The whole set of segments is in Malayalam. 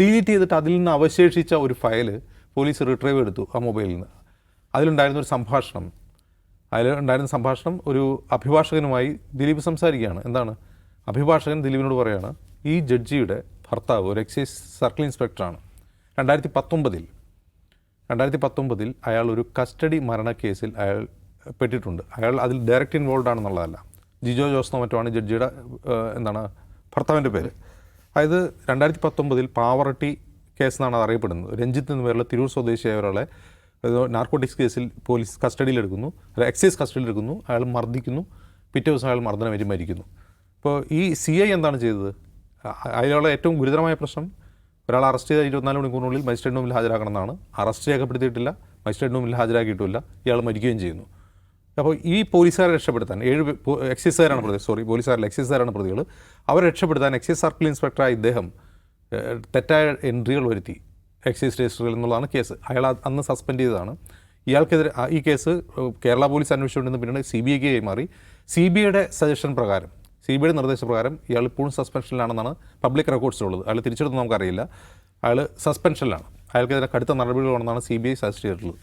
ഡിലീറ്റ് ചെയ്തിട്ട് അതിൽ നിന്ന് അവശേഷിച്ച ഒരു ഫയൽ പോലീസ് റിട്രൈവ് എടുത്തു ആ മൊബൈലിൽ നിന്ന്. അതിലുണ്ടായിരുന്ന ഒരു സംഭാഷണം. അതിലുണ്ടായിരുന്ന സംഭാഷണം ഒരു അഭിഭാഷകനുമായി ദിലീപ് സംസാരിക്കുകയാണ്. എന്താണ്? അഭിഭാഷകൻ ദിലീപിനോട് പറയുകയാണ് ഈ ജഡ്ജിയുടെ ഭർത്താവ് ഒരു എക്സൈസ് സർക്കിൾ ഇൻസ്പെക്ടറാണ്. രണ്ടായിരത്തി പത്തൊമ്പതിൽ രണ്ടായിരത്തി പത്തൊമ്പതിൽ അയാൾ ഒരു കസ്റ്റഡി മരണക്കേസിൽ അയാൾ പെട്ടിട്ടുണ്ട്. അയാൾ അതിൽ ഡയറക്റ്റ് ഇൻവോൾവ് ആണെന്നുള്ളതല്ല. ജിജോ ജോസ് മറ്റുമാണ് ജഡ്ജിയുടെ എന്താണ് ഭർത്താവിന്റെ പേര്. അതായത് രണ്ടായിരത്തി പത്തൊമ്പതിൽ പാവറട്ടി കേസ് എന്നാണ് അത് അറിയപ്പെടുന്നത്. രഞ്ജിത്ത് എന്ന പേരുള്ള തിരൂർ സ്വദേശിയായ ഒരാളെ നാർക്കോട്ടിക്സ് കേസിൽ പോലീസ് കസ്റ്റഡിയിലെടുക്കുന്നു. അല്ല എക്സൈസ് കസ്റ്റഡിയിലെടുക്കുന്നു. അയാൾ മർദ്ദിക്കുന്നു. പിറ്റേ ദിവസം അയാൾ മർദ്ദനമേറ്റ് മരിക്കുന്നു. അപ്പോൾ ഈ സി ഐ എന്താണ് ചെയ്തത്? അയാളുടെ ഏറ്റവും ഗുരുതരമായ പ്രശ്നം ഒരാൾ അറസ്റ്റ് ചെയ്ത ഇരുപത്തിനാല് മണിക്കൂറിനുള്ളിൽ മജിസ്ട്രേറ്റ് മുമ്പിൽ ഹാജരാക്കണം എന്നാണ്. അറസ്റ്റ് രേഖപ്പെടുത്തിയിട്ടില്ല മജിസ്ട്രേറ്റ് മുമ്പിൽ ഹാജരാക്കിയിട്ടില്ല ഇയാൾ മരിക്കുകയും ചെയ്യുന്നു. അപ്പോൾ ഈ പോലീസുകാരെ രക്ഷപ്പെടുത്താൻ ഏഴ് എക്സൈസുകാരാണ് പ്രതി സോറി പോലീസുകാരല്ല എക്സൈസുകാരാണ് പ്രതികൾ അവരെ രക്ഷപ്പെടുത്താൻ എക്സൈസ് സർക്കിൾ ഇൻസ്പെക്ടറായ ഇദ്ദേഹം തെറ്റായ എൻട്രികൾ വരുത്തി എക്സൈസ് രജിസ്റ്ററിൽ എന്നുള്ളതാണ് കേസ്. അയാൾ അന്ന് സസ്പെൻഡ് ചെയ്തതാണ്. ഇയാൾക്കെതിരെ ഈ കേസ് കേരള പോലീസ് അന്വേഷിച്ചുകൊണ്ടിരുന്ന പിന്നീട് സി ബി ഐക്ക് മാറി സി ബി ഐയുടെ സജഷൻ പ്രകാരം സി ബി ഐയുടെ നിർദ്ദേശപ്രകാരം ഇയാൾ ഇപ്പോഴും സസ്പെൻഷനിലാണെന്നാണ് പബ്ലിക് റെക്കോർഡ്സിലുള്ളത്. അയാൾ തിരിച്ചെടുത്ത് നമുക്കറിയില്ല. അയാൾ സസ്പെൻഷനിലാണ്. അയാൾക്കെതിരെ കടുത്ത നടപടികൾ വേണമെന്നാണ് സി ബി ഐ സജസ്റ്റ് ചെയ്തിട്ടുള്ളത്.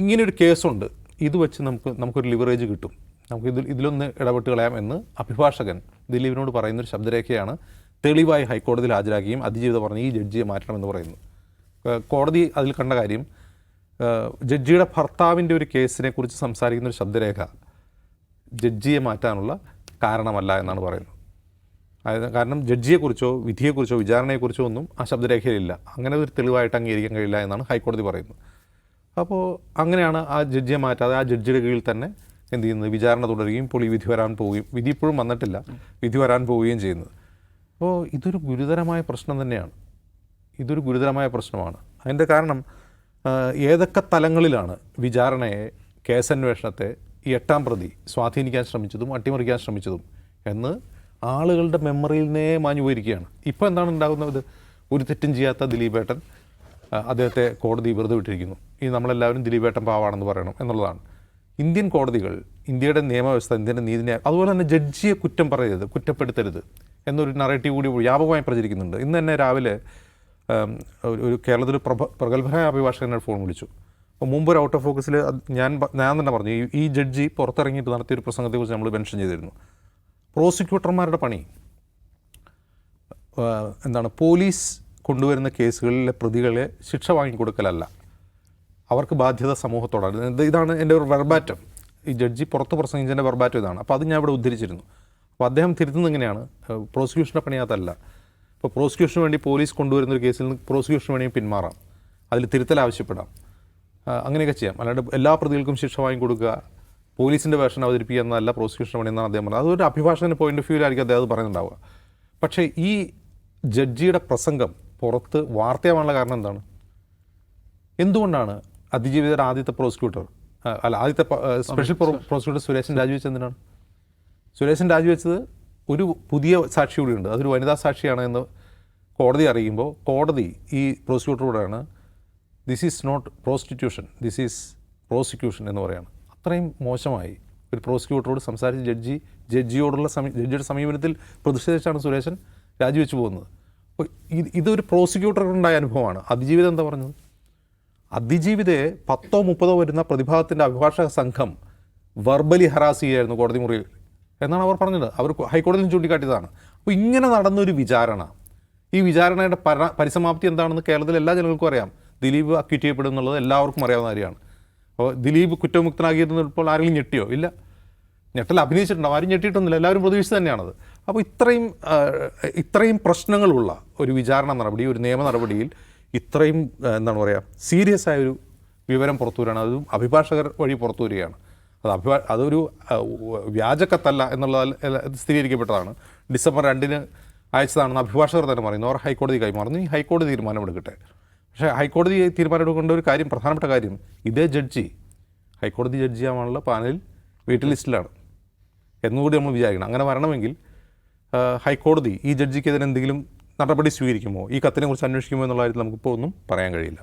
ഇങ്ങനെ ഒരു കേസുണ്ട്. ഇത് വെച്ച് നമുക്ക് നമുക്കൊരു ലിവറേജ് കിട്ടും. നമുക്ക് ഇതിൽ ഇതിലൊന്ന് ഇടപെട്ട് കളയാം എന്ന് അഭിഭാഷകൻ ദിലീപിനോട് പറയുന്ന ഒരു ശബ്ദരേഖയാണ് തെളിവായി ഹൈക്കോടതിയിൽ ഹാജരാക്കുകയും അതിജീവിതം പറഞ്ഞ് ഈ ജഡ്ജിയെ മാറ്റണമെന്ന് പറയുന്നു കോടതി അതിൽ കണ്ട കാര്യം ജഡ്ജിയുടെ ഭർത്താവിന്റെ ഒരു കേസിനെ കുറിച്ച് സംസാരിക്കുന്ന ഒരു ശബ്ദരേഖ ജഡ്ജിയെ മാറ്റാനുള്ള കാരണമല്ല എന്നാണ് പറയുന്നത്. അതായത് കാരണം ജഡ്ജിയെക്കുറിച്ചോ വിധിയെക്കുറിച്ചോ വിചാരണയെക്കുറിച്ചോ ഒന്നും ആ ശബ്ദരേഖയിലില്ല അങ്ങനെ ഒരു തെളിവായിട്ട് അംഗീകരിക്കാൻ കഴിയില്ല എന്നാണ് ഹൈക്കോടതി പറയുന്നത്. അപ്പോൾ അങ്ങനെയാണ് ആ ജഡ്ജിയെ മാറ്റാതെ ആ ജഡ്ജിയുടെ കീഴിൽ തന്നെ എന്ത് ചെയ്യുന്നത്? വിചാരണ തുടരുകയും ഈ വിധി വരാൻ പോവുകയും വിധി ഇപ്പോഴും വന്നിട്ടില്ല. വിധി വരാൻ പോവുകയും ചെയ്യുന്നത്. അപ്പോൾ ഇതൊരു ഗുരുതരമായ പ്രശ്നം തന്നെയാണ്. ഇതൊരു ഗുരുതരമായ പ്രശ്നമാണ്. അതിന്റെ കാരണം ഏതൊക്കെ തലങ്ങളിലാണ് വിചാരണയെ കേസന്വേഷണത്തെ ഈ എട്ടാം പ്രതി സ്വാധീനിക്കാൻ ശ്രമിച്ചതും അട്ടിമറിക്കാൻ ശ്രമിച്ചതും എന്ന് ആളുകളുടെ മെമ്മറിയിൽ നിന്നേ മാഞ്ഞു പോയിരിക്കുകയാണ് ഇപ്പോൾ എന്താണ് ഉണ്ടാകുന്നത്? ഒരു തെറ്റും ചെയ്യാത്ത ദിലീപേട്ടൻ അദ്ദേഹത്തെ കോടതി വെറുതെ വിട്ടിരിക്കുന്നു. ഈ നമ്മളെല്ലാവരും ദിലീപേട്ടൻ പാവാണെന്ന് പറയണം എന്നുള്ളതാണ്. ഇന്ത്യൻ കോടതികൾ ഇന്ത്യയുടെ നിയമവ്യവസ്ഥ ഇന്ത്യയുടെ നീതിന്യായ അതുപോലെ തന്നെ ജഡ്ജിയെ കുറ്റം പറയരുത് കുറ്റപ്പെടുത്തരുത് എന്നൊരു നറേറ്റീവ് കൂടി വ്യാപകമായി പ്രചരിക്കുന്നുണ്ട്. ഇന്ന് തന്നെ രാവിലെ ഒരു- കേരളത്തിലെ പ്രഭ പ്രഗത്ഭനായ അഭിഭാഷകനെ ഫോൺ വിളിച്ചു. അപ്പോൾ മുമ്പ് ഒരു ഔട്ട് ഓഫ് ഫോക്കസിൽ ഞാൻ ഞാൻ തന്നെ പറഞ്ഞു ഈ ജഡ്ജി പുറത്തിറങ്ങിയിട്ട് നടത്തിയൊരു പ്രസംഗത്തെക്കുറിച്ച് നമ്മൾ മെൻഷൻ ചെയ്തിരുന്നു. പ്രോസിക്യൂട്ടർമാരുടെ പണി എന്താണ് പോലീസ് കൊണ്ടുവരുന്ന കേസുകളിലെ പ്രതികളെ ശിക്ഷ വാങ്ങിക്കൊടുക്കലല്ല. അവർക്ക് ബാധ്യത സമൂഹത്തോടാണ്. ഇതാണ് എന്റെ ഒരു വെർബാറ്റം ഈ ജഡ്ജി പുറത്ത് പ്രസംഗിച്ചതിന്റെ വെർബാറ്റം ഇതാണ്. അപ്പോൾ അത് ഞാൻ ഇവിടെ ഉദ്ധരിച്ചിരുന്നു. അപ്പോൾ അദ്ദേഹം തിരുത്തുന്നത് എങ്ങനെയാണ് പ്രോസിക്യൂഷന്റെ പണിയാത്തല്ല ഇപ്പോൾ പ്രോസിക്യൂഷന് വേണ്ടി പോലീസ് കൊണ്ടുവരുന്ന ഒരു കേസിൽ നിന്ന് പ്രോസിക്യൂഷന് വേണ്ടി പിന്മാറാം. അതിൽ തിരുത്തൽ ആവശ്യപ്പെടാം. അങ്ങനെയൊക്കെ ചെയ്യാം. അല്ലാണ്ട് എല്ലാ പ്രതികൾക്കും ശിക്ഷ വാങ്ങിക്കൊടുക്കുക പോലീസിന്റെ വേർഷൻ അവതരിപ്പിക്കുക എന്നല്ല പ്രോസിക്യൂഷൻ പണി എന്നാണ് അദ്ദേഹം പറഞ്ഞത്. അതൊരു അഭിഭാഷകന്റെ പോയിന്റ് ഓഫ് വ്യൂവിലായിരിക്കും അദ്ദേഹം അത് പറയുന്നുണ്ടാവുക. പക്ഷേ ഈ ജഡ്ജിയുടെ പ്രസംഗം പുറത്ത് വാർത്തയാവാനുള്ള കാരണം എന്താണ്? എന്തുകൊണ്ടാണ് അതിജീവിതയുടെ ആദ്യത്തെ പ്രോസിക്യൂട്ടർ അല്ല ആദ്യത്തെ സ്പെഷ്യൽ പ്രോസിക്യൂട്ടർ സുരേഷൻ രാജിവെച്ചത് എന്തിനാണ്? സുരേഷൻ രാജിവെച്ചത് ഒരു പുതിയ സാക്ഷി കൂടിയുണ്ട് അതൊരു വനിതാ സാക്ഷിയാണ് എന്ന് കോടതി അറിയുമ്പോൾ കോടതി ഈ പ്രോസിക്യൂട്ടറോടാണ് this is not prostitution this is prosecution എന്ന് പറയാണ്. അത്രയും മോശമായി ഒരു പ്രോസിക്യൂട്ടറോട് സംസാരിച്ച് ജഡ്ജി ജഡ്ജിയോടുള്ള സമീ ജഡ്ജിയുടെ സമീപനത്തിൽ പ്രതിഷേധിച്ചാണ് സുരേഷൻ രാജിവെച്ച് പോകുന്നത്. ഇതൊരു പ്രോസിക്യൂട്ടറുണ്ടായ അനുഭവമാണ്. അതിജീവിതം എന്താ പറഞ്ഞത്? അതിജീവിതയെ പത്തോ മുപ്പതോ വരുന്ന പ്രതിഭാഗത്തിന്റെ അഭിഭാഷക സംഘം വെർബലി ഹറാസ് ചെയ്യായിരുന്നു കോടതി മുറിയിൽ. എന്നാണ് അവർ പറഞ്ഞത്. അവർ ഹൈക്കോടതിയിൽ ചൂണ്ടിക്കാട്ടിയതാണ്. അപ്പോൾ ഇങ്ങനെ നടന്നൊരു വിചാരണ. ഈ വിചാരണയുടെ പര പരിസമാപ്തി എന്താണെന്ന് കേരളത്തിലെ എല്ലാ ജനങ്ങൾക്കും അറിയാം. ദിലീപ് അക്യൂറ്റ് ചെയ്യപ്പെടും എന്നുള്ളത് എല്ലാവർക്കും അറിയാവുന്ന കാര്യമാണ്. അപ്പോൾ ദിലീപ് കുറ്റമുക്തനാക്കിയിരുന്നപ്പോൾ ആരെങ്കിലും ഞെട്ടിയോ? ഇല്ല. ഞെട്ടൽ അഭിനയിച്ചിട്ടുണ്ടാവും. ആരും ഞെട്ടിയിട്ടൊന്നുമില്ല. എല്ലാവരും പ്രതീക്ഷിച്ച് തന്നെയാണത്. അപ്പോൾ ഇത്രയും ഇത്രയും പ്രശ്നങ്ങളുള്ള ഒരു വിചാരണ നടപടി ഒരു നിയമ നടപടിയിൽ ഇത്രയും എന്താണ് പറയുക സീരിയസ് ആയ ഒരു വിവരം പുറത്തു വരികയാണ്. അതും അഭിഭാഷകർ വഴി പുറത്തു വരികയാണ്. അത് അഭിഭാ അതൊരു വ്യാജക്കത്തല്ല എന്നുള്ളത് സ്ഥിരീകരിക്കപ്പെട്ടതാണ്. ഡിസംബർ രണ്ടിന് അയച്ചതാണെന്ന് അഭിഭാഷകർ തന്നെ പറയുന്നു. അവർ ഹൈക്കോടതി കൈമാറുന്നു. ഈ ഹൈക്കോടതി തീരുമാനമെടുക്കട്ടെ പക്ഷേ ഹൈക്കോടതി തീരുമാനമെടുക്കേണ്ട ഒരു കാര്യം പ്രധാനപ്പെട്ട കാര്യം ഇതേ ജഡ്ജി ഹൈക്കോടതി ജഡ്ജിയാവാനുള്ള പാനലിൽ വെയിറ്റ് ലിസ്റ്റിലാണ് എന്നുകൂടി നമ്മൾ വിചാരിക്കണം. അങ്ങനെ വരണമെങ്കിൽ ഹൈക്കോടതി ഈ ജഡ്ജിക്കെതിരെ എന്തെങ്കിലും നടപടി സ്വീകരിക്കുമോ? ഈ കത്തിനെ കുറിച്ച് അന്വേഷിക്കുമോ എന്നുള്ള കാര്യത്തിൽ നമുക്കിപ്പോൾ ഒന്നും പറയാൻ കഴിയില്ല.